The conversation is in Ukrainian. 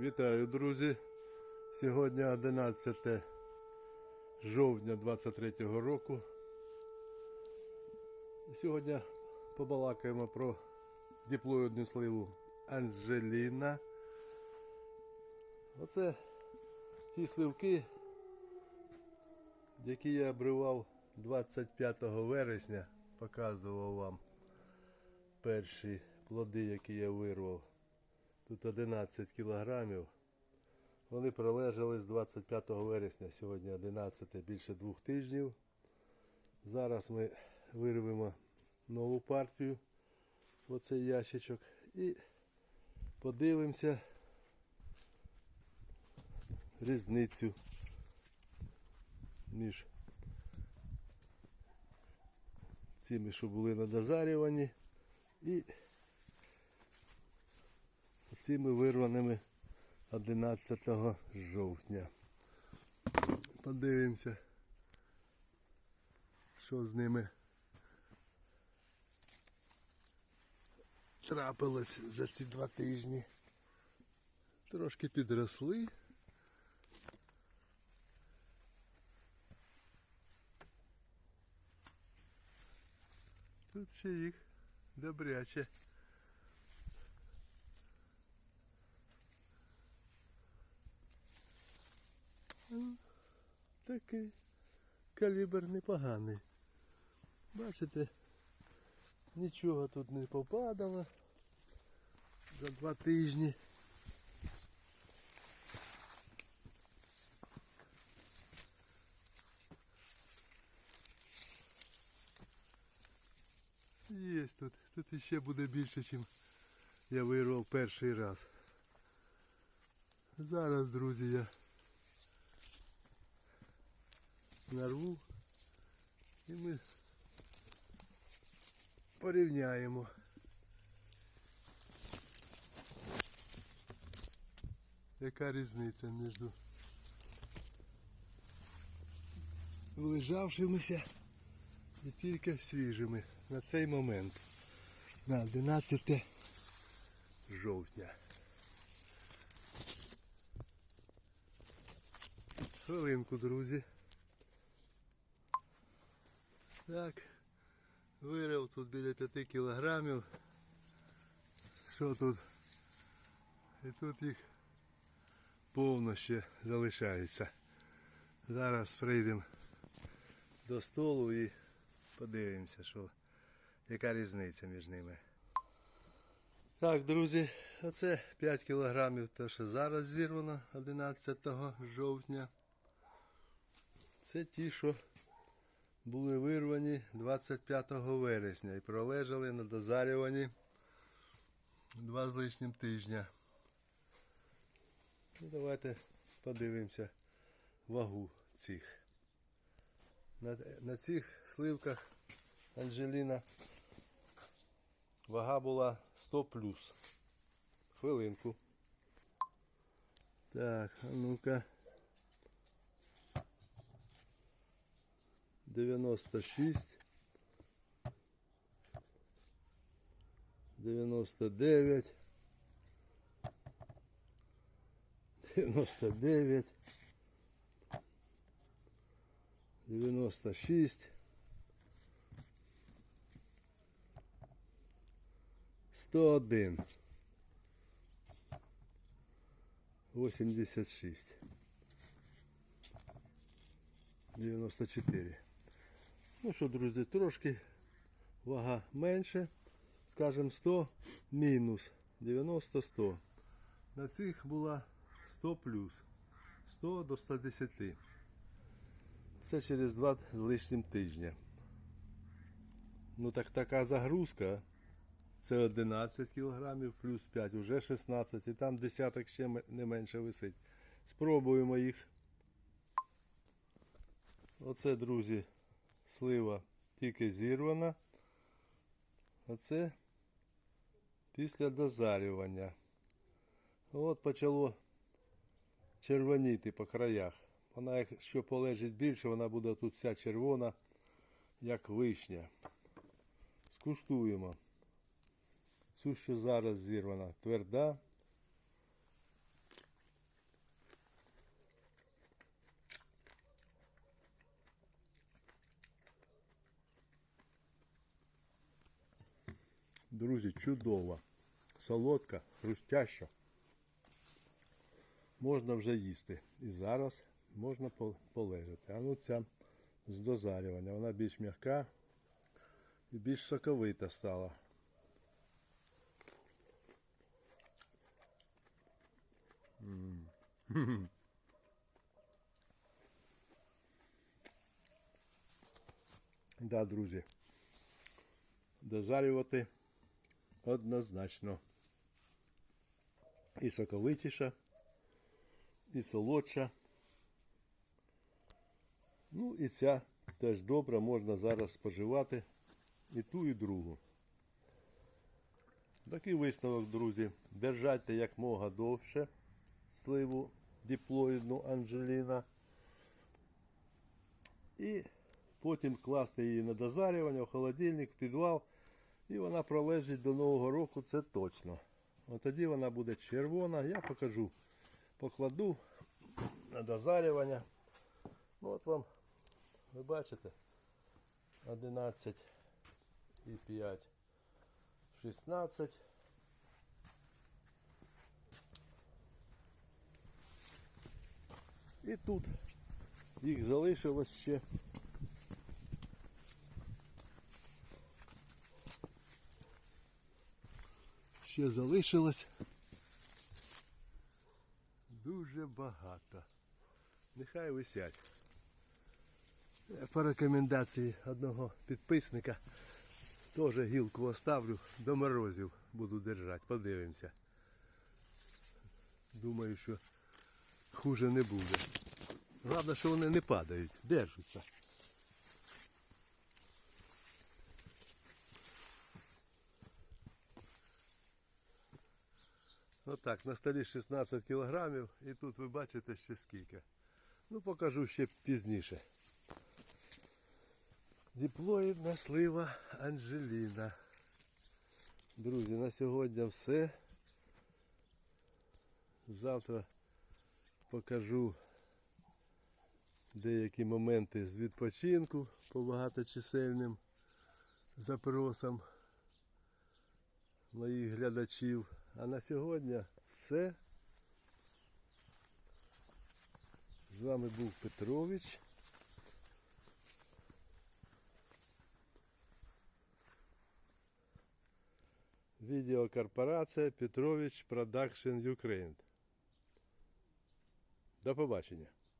Вітаю, друзі! Сьогодні 11 жовтня 23 року. Сьогодні побалакаємо про диплоїдну сливу Анжеліна. Оце ті сливки, які я обривав 25 вересня, показував вам перші плоди, які я вирвав. Тут 11 кілограмів. Вони пролежали з 25 вересня, сьогодні 11, більше двох тижнів. Зараз ми вирвемо нову партію в оцей ящичок і подивимося різницю між цими, що були надозарювані, і цими вирваними 11 жовтня. Подивимося, що з ними трапилось за ці два тижні. Трошки підросли. Тут ще їх добряче. Такий калібр непоганий. Бачите, нічого тут не попадало за два тижні. Є тут, тут іще буде більше, ніж я вирвав перший раз. Зараз, друзі, я нарву і ми порівняємо. Яка різниця між вилежавшимися і тільки свіжими на цей момент. На 11 жовтня. Хвилинку, друзі. Так, вирив тут біля 5 кілограмів. Що тут? І тут їх повно ще залишається. Зараз прийдемо до столу і подивимося, що, яка різниця між ними. Так, друзі, оце 5 кілограмів, те, що зараз зірвано 11 жовтня. Це ті, що були вирвані 25 вересня і пролежали на дозарюванні два з лишнім тижня. І давайте подивимося вагу цих. На, на цих сливках Анжеліна вага була 100 плюс. Хвилинку. Так, а ну-ка. 96 99 99 96 101 86 94 Ну що, друзі, трошки вага менше. Скажем 100 мінус 90-100. На цих була 100 плюс. 100 до 110. Це через 2 з лишнім тижня. Ну так така загрузка. Це 11 кг плюс 5, вже 16 і там десяток ще не менше висить. Спробуємо їх. Оце, друзі, слива тільки зірвана. Оце після дозарювання. От почало червоніти по краях. Вона, якщо полежить більше, вона буде тут вся червона, як вишня. Скуштуємо. Цю, що зараз зірвана, тверда. Друзі, чудова, солодка, хрустяща. Можна вже їсти. І зараз можна полежати. А ну ця з дозарювання. Вона більш м'яка і більш соковита стала. М. Да, друзі. Дозарювати однозначно. І соковитіша, і солодша. Ну і ця теж добра, можна зараз споживати і ту, і другу. Такий висновок, друзі. Держайте як мога довше сливу диплоїдну Анджеліна. І потім класти її на дозарювання в холодильник, в підвал. І вона пролежить до Нового року, це точно. От тоді вона буде червона. Я покажу. Покладу на дозарювання. Ну, От вам, ви бачите, 11 і 5, 16. І тут їх залишилось ще. Ще залишилось дуже багато. Нехай висять. По рекомендації одного підписника теж гілку оставлю до морозів буду держати. Подивимося. Думаю, що хуже не буде. Головне, що вони не падають, держаться. Отак, на столі 16 кілограмів і тут ви бачите ще скільки. Ну покажу ще пізніше. Диплоїдна слива Анжеліна. Друзі, на сьогодні все. Завтра покажу деякі моменти з відпочинку по багаточисельним запросам моїх глядачів. А на сьогодні все. З вами був Петрович. Відеокорпорація Петрович Продакшн Юкрейн. До побачення.